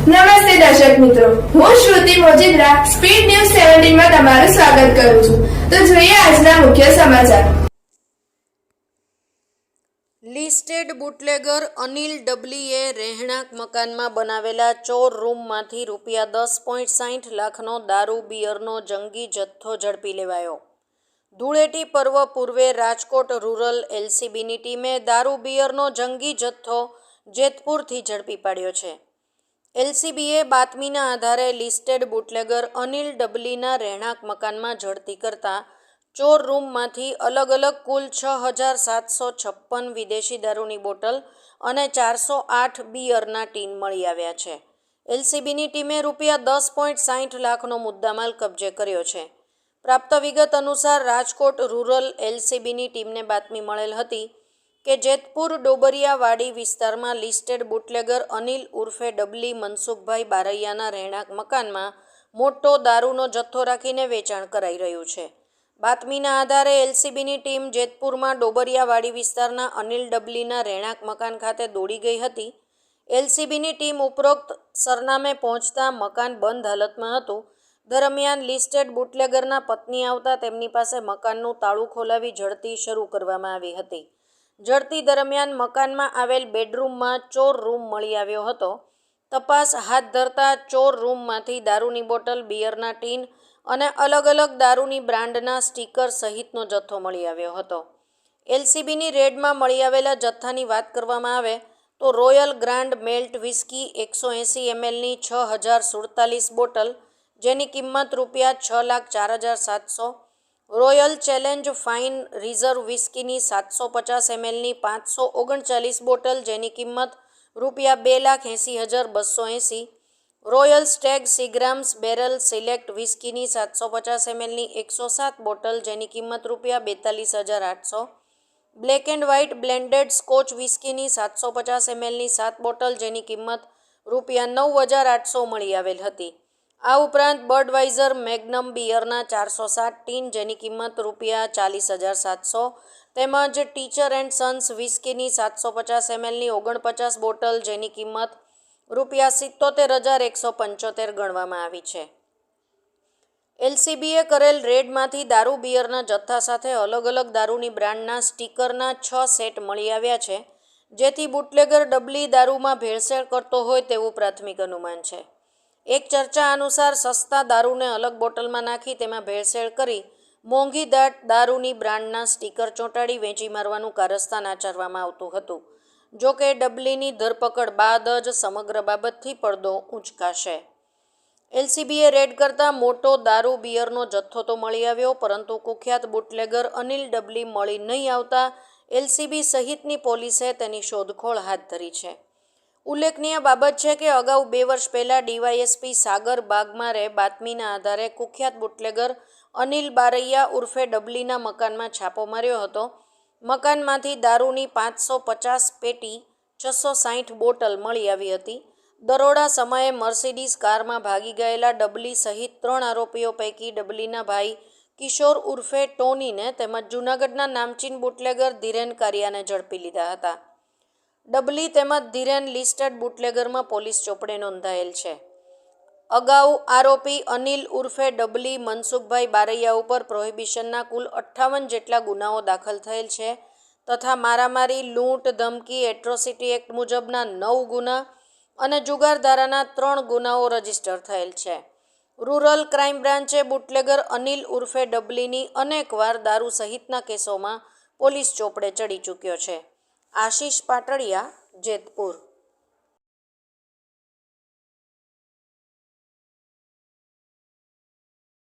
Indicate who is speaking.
Speaker 1: નમસ્તે દર્શક મિત્રો. હું શ્રુતિ મોજીદ્રા, સ્પીડ ન્યૂઝ સેવન્ટીનમાં તમારું સ્વાગત કરું છું. તો જોઈએ આજના મુખ્ય સમાચાર.
Speaker 2: લિસ્ટેડ બુટલેગર અનિલ ડબલીએ રહેણાંક મકાનમાં બનાવેલા ચોર રૂમમાંથી રૂપિયા દસ પોઈન્ટ સાઠ લાખનો દારૂ, બિયરનો જંગી જથ્થો ઝડપી લેવાયો. ધૂળેટી પર્વ પૂર્વે રાજકોટ રૂરલ એલસીબીની ટીમે દારૂ, બિયરનો જંગી જથ્થો જેતપુરથી ઝડપી પાડ્યો છે. એલસીબીએ બાતમીના આધારે લિસ્ટેડ બુટલેગર અનિલ ડબલીના રહેણાંક મકાનમાં ઝડપી કરતા ચોર રૂમમાંથી અલગ અલગ કુલ છ હજાર સાતસો છપ્પન વિદેશી દારૂની બોટલ અને ચારસો આઠ બિયરના ટીન મળી આવ્યા છે. એલસીબીની ટીમે રૂપિયા દસ પોઈન્ટ સાઠ લાખનો મુદ્દામાલ કબજે કર્યો છે. પ્રાપ્ત વિગત અનુસાર રાજકોટ રૂરલ એલસીબીની ટીમને બાતમી મળેલ હતી કે જેતપુર ડોબરિયાવાડી વિસ્તારમાં લિસ્ટેડ બુટલેગર અનિલ ઉર્ફે ડબલી મનસુખભાઈ બારૈયાના રહેણાંક મકાનમાં મોટો દારૂનો જથ્થો રાખીને વેચાણ કરાઈ રહ્યું છે. બાતમીના આધારે એલસીબીની ટીમ જેતપુરમાં ડોબરિયાવાડી વિસ્તારના અનિલ ડબલીના રહેણાંક મકાન ખાતે દોડી ગઈ હતી. એલસીબીની ટીમ ઉપરોક્ત સરનામે પહોંચતા મકાન બંધ હાલતમાં હતું. દરમિયાન લિસ્ટેડ બુટલેગરના પત્ની આવતા તેમની પાસે મકાનનું તાળું ખોલાવી ઝડતી શરૂ કરવામાં આવી હતી. ઝડતી દરમિયાન મકાનમાં આવેલ બેડરૂમમાં ચોર રૂમ મળી આવ્યો હતો. તપાસ હાથ ધરતા ચોર રૂમમાંથી દારૂની બોટલ, બિયરના ટીન અને અલગ અલગ દારૂની બ્રાન્ડના સ્ટીકર સહિતનો જથ્થો મળી આવ્યો હતો. એલસીબીની રેડમાં મળી આવેલા જથ્થાની વાત કરવામાં આવે તો રોયલ ગ્રાન્ડ મેલ્ટ વિસ્કી એકસો એંસી એમએલની છ હજાર સુડતાલીસ બોટલ, જેની કિંમત રૂપિયા છ લાખ ચાર હજાર સાતસો રોયલ ચેલેન્જ ફાઇન રિઝર્વ વિસ્કીની સાતસો પચાસ એમએલની પાંચસો ઓગણચાલીસ બોટલ જેની કિંમત રૂપિયા બે લાખ એંસી હજાર બસો એંસી, Royal Stag Seagram's Barrel Select વિસ્કીની સાતસો પચાસ એમએલની એકસો સાત બોટલ જેની કિંમત રૂપિયા બેતાલીસ હજાર આઠસો, Black and White blended Scotch વિસ્કીની સાતસો પચાસ એમએલની સાત બોટલ જેની કિંમત રૂપિયા નવ હજાર આઠસો મળી આવેલ હતી. આ ઉપરાંત બર્ડવાઇઝર મેગ્નમ બિયરના ચારસો સાત ટીન જેની કિંમત રૂપિયા ચાલીસ હજાર સાતસો, તેમજ ટીચર એન્ડ સન્સ વિસ્કીની સાતસો પચાસ એમએલની ઓગણપચાસ બોટલ જેની કિંમત રૂપિયા સિત્તોતેર હજાર એકસો પંચોતેર ગણવામાં આવી છે. એલસીબીએ કરેલ રેડમાંથી દારૂ બિયરના જથ્થા સાથે અલગ અલગ દારૂની બ્રાન્ડના સ્ટીકરના છ સેટ મળી આવ્યા છે, જેથી બુટલેગર ડબલી દારૂમાં ભેળસેળ કરતો હોય તેવું પ્રાથમિક અનુમાન છે. એક ચર્ચા અનુસાર સસ્તા દારૂને અલગ બોટલમાં નાખી તેમાં ભેળસેળ કરી મોંઘી દાટ દારૂની બ્રાન્ડના સ્ટીકર ચોંટાડી વેચી મારવાનું કારસ્તાન આચરવામાં આવતું હતું. જો કે ડબલીની ધરપકડ બાદ જ સમગ્ર બાબતથી પડદો ઊંચકાશે એલસીબીએ રેડ કરતાં મોટો દારૂ બિયરનો જથ્થો તો મળી આવ્યો, પરંતુ કુખ્યાત બુટલેગર અનિલ ડબલી મળી નહીં આવતા એલસીબી સહિતની પોલીસે તેની શોધખોળ હાથ ધરી છે. ઉલ્લેખનીય બાબત છે કે અગાઉ બે વર્ષ પહેલાં ડીવાયએસપી સાગર બાગમારે બાતમીના આધારે કુખ્યાત બુટલેગર અનિલ બારૈયા ઉર્ફે ડબલીના મકાનમાં છાપો માર્યો હતો. મકાનમાંથી દારૂની પાંચસો પચાસ પેટી, છસો સાહીઠ બોટલ મળી આવી હતી. દરોડા સમયે મર્સિડીઝ કારમાં ભાગી ગયેલા ડબલી સહિત ત્રણ આરોપીઓ પૈકી ડબલીના ભાઈ કિશોર ઉર્ફે ટોનીને તેમજ જૂનાગઢના નામચીન બુટલેગર ધીરેન કારિયાને ઝડપી લીધા હતા. ડબલી તેમજ ધીરેન લિસ્ટેડ બુટલેગરમાં પોલીસ ચોપડે નોંધાયેલ છે. અગાઉ આરોપી અનિલ ઉર્ફે ડબલી મનસુખભાઈ બારૈયા ઉપર પ્રોહિબિશનના કુલ અઠ્ઠાવન જેટલા ગુનાઓ દાખલ થયેલ છે તથા મારામારી, લૂંટ, ધમકી, એટ્રોસિટી એક્ટ મુજબના નવ ગુના અને જુગાર ધારાના ત્રણ ગુનાઓ રજિસ્ટર થયેલ છે. રૂરલ ક્રાઇમ બ્રાન્ચે બુટલેગર અનિલ ઉર્ફે ડબલીની અનેકવાર દારૂ સહિતના કેસોમાં પોલીસ ચોપડે ચડી ચૂક્યો છે. આશીષ પાટડિયા જેતપુર.